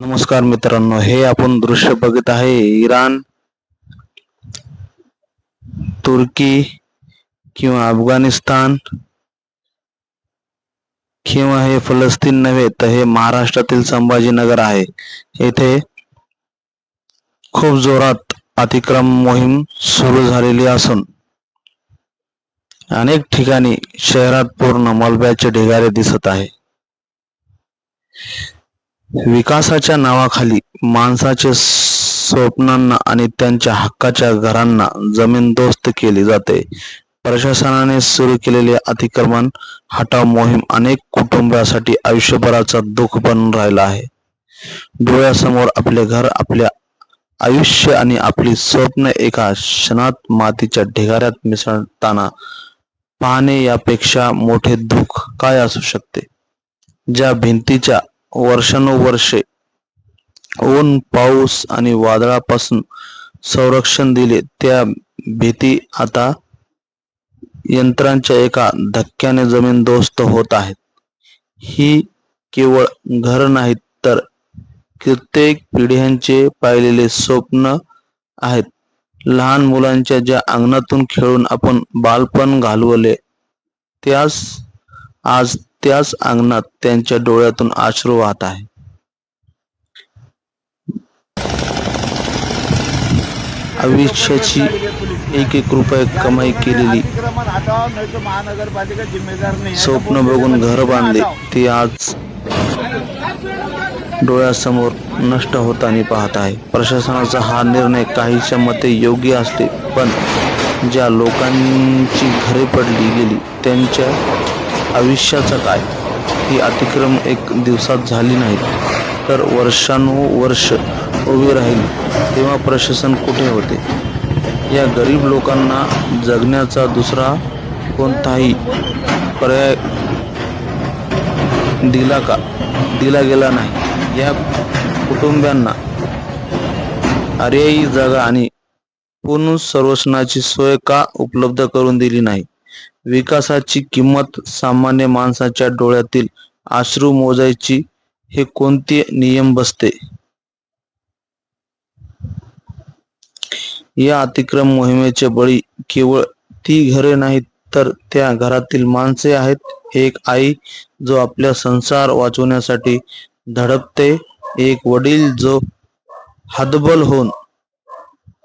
नमस्कार मित्रांनो हे आपण दृश्य बघत आहे इराण तुर्की किंवा अफगाणिस्तान किंवा हे फलस्तीन नव्हे तर हे महाराष्ट्रातील संभाजीनगर आहे. येथे खूप जोरात अतिक्रम मोहीम सुरू झालेली असून अनेक ठिकाणी शहरात पूर्ण मलब्याचे ढिगारे दिसत आहे. विकासाच्या नावाखाली माणसाचे स्वप्नांना आणि त्यांच्या हक्काच्या घरांना जमीनदोस्त केली जाते. प्रशासनाने सुरू केलेले अतिक्रमण हटाव मोहीम अनेक कुटुंबासाठी आयुष्यभराचा दुःख बनून राहिला आहे. डोळ्यासमोर आपले घर आपल्या आयुष्य आणि आपली स्वप्न एका क्षणात मातीच्या ढिगाऱ्यात मिसळताना पाहणे यापेक्षा मोठे दुःख काय असू शकते? ज्या भिंतीच्या वर्षानुवर्षे ऊन पाऊस आणि वादळापासून संरक्षण दिले. त्या भीती आता यंत्रांच्या एका धक्क्याने जमीनदोस्त होत आहेत ही केवळ घर नाहीत तर कित्येक पिढ्यांचे पाहिलेले स्वप्न आहेत. लहान मुलांच्या ज्या अंगणातून खेळून आपण बालपण घालवले त्यास आज त्याच अंगणात त्यांच्या डोळ्यातून आश्रू वाहत आहे. आयुष्याची एक एक रुपये कमाई केलेली स्वप्न बघून घर बांधले ते आज डोळ्यासमोर नष्ट होताना पाहत आहे. प्रशासनाचा हा निर्णय काहीच्या मते योग्य असले पण ज्या लोकांची घरे पडली गेली त्यांच्या आयुष्याचं काय? ही अतिक्रम एक दिवसात झाली नाही तर वर्षानुवर्ष उभी राहील तेव्हा प्रशासन कुठे होते? या गरीब लोकांना जगण्याचा दुसरा कोणताही पर्याय दिला का? दिला गेला नाही. या कुटुंबियांना पर्यायी जागा आणि पूर्ण संरक्षणाची सोय का उपलब्ध करून दिली नाही? विकासाची किंमत सामान्य माणसाच्या डोळ्यातील अश्रू मोजायची हे कोणते नियम बसते? या अतिक्रम मोहिमेचे बळी केवळ ती घरे नाहीत तर त्या घरातील माणसे आहेत. एक आई जो आपल्या संसार वाचवण्यासाठी धडपते एक वडील जो हदबल होऊन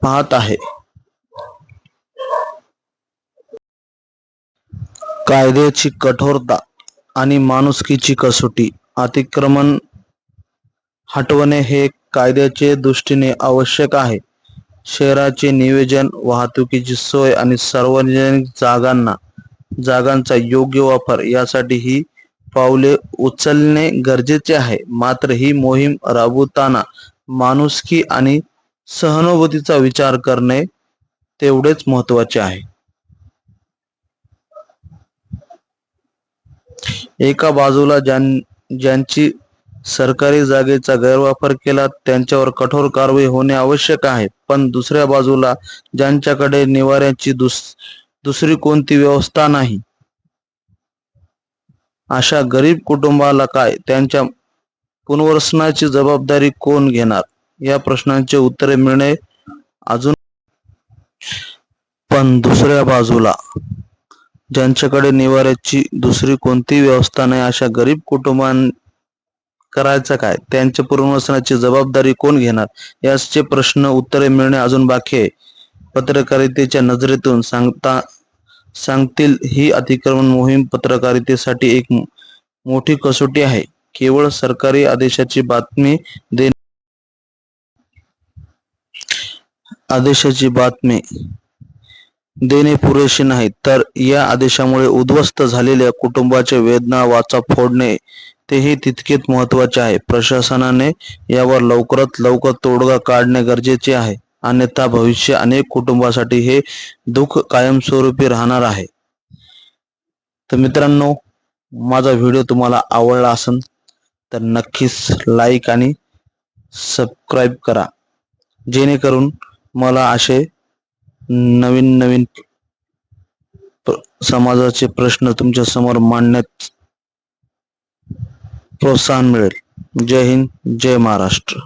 पाहत आहे. कायद्याची कठोरता आणि माणुसकीची कसोटी अतिक्रमण हटवणे हे कायद्याचे दृष्टीने आवश्यक आहे. शहराचे नियोजन वाहतुकीची सोय आणि सार्वजनिक जागांना जागांचा योग्य वापर यासाठी ही पावले उचलणे गरजेचे आहे. मात्र ही मोहीम राबवताना माणुसकी आणि सहानुभूतीचा विचार करणे तेवढेच महत्त्वाचे आहे. एका बाजूला ज्यां ज्यांची सरकारी जागेचा गैरवापर केला त्यांच्यावर कठोर कारवाई होणे आवश्यक आहे. पण दुसऱ्या बाजूला ज्यांच्याकडे निवाऱ्याची दुस दुसरी कोणती व्यवस्था नाही. अशा गरीब कुटुंबाला काय? त्यांच्या पुनर्वसनाची जबाबदारी कोण घेणार? या प्रश्नांचे उत्तरे मिळणे अजून पण दुसऱ्या बाजूला ज्यांच्याकडे निवाऱ्याची दुसरी कोणतीही व्यवस्था नाही अशा गरीब कुटुंबां करायचं काय? त्यांच्या पुनर्वसनाची जबाबदारी कोण घेणार? याचे प्रश्न उत्तरे मिळणे अजून बाकी आहे. पत्रकारितेच्या नजरेतून सांगता सांगतील ही अतिक्रमण मोहीम पत्रकारितेसाठी एक मोठी कसोटी आहे. केवळ सरकारी आदेशाची बातमी देणे आदेशाची बातमी देणे पुरेसे नाही तर या आदेशामुळे उद्ध्वस्त झालेल्या कुटुंबाच्या वेदना वाचा फोडणे तेही तितकेच महत्त्वाचे आहे. प्रशासनाने यावर लवकरात लवकर तोडगा काढणे गरजेचे आहे. अन्यथा भविष्य अनेक कुटुंबासाठी हे दुःख कायमस्वरूपी राहणार आहे. तर मित्रांनो माझा व्हिडिओ तुम्हाला आवडला असेल तर नक्कीच लाईक आणि सबस्क्राईब करा. जेणेकरून मला असे नवीन नवीन समाजाचे प्रश्न तुमच्यासमोर मांडण्यात प्रोत्साहन मिळेल. जय हिंद जय महाराष्ट्र.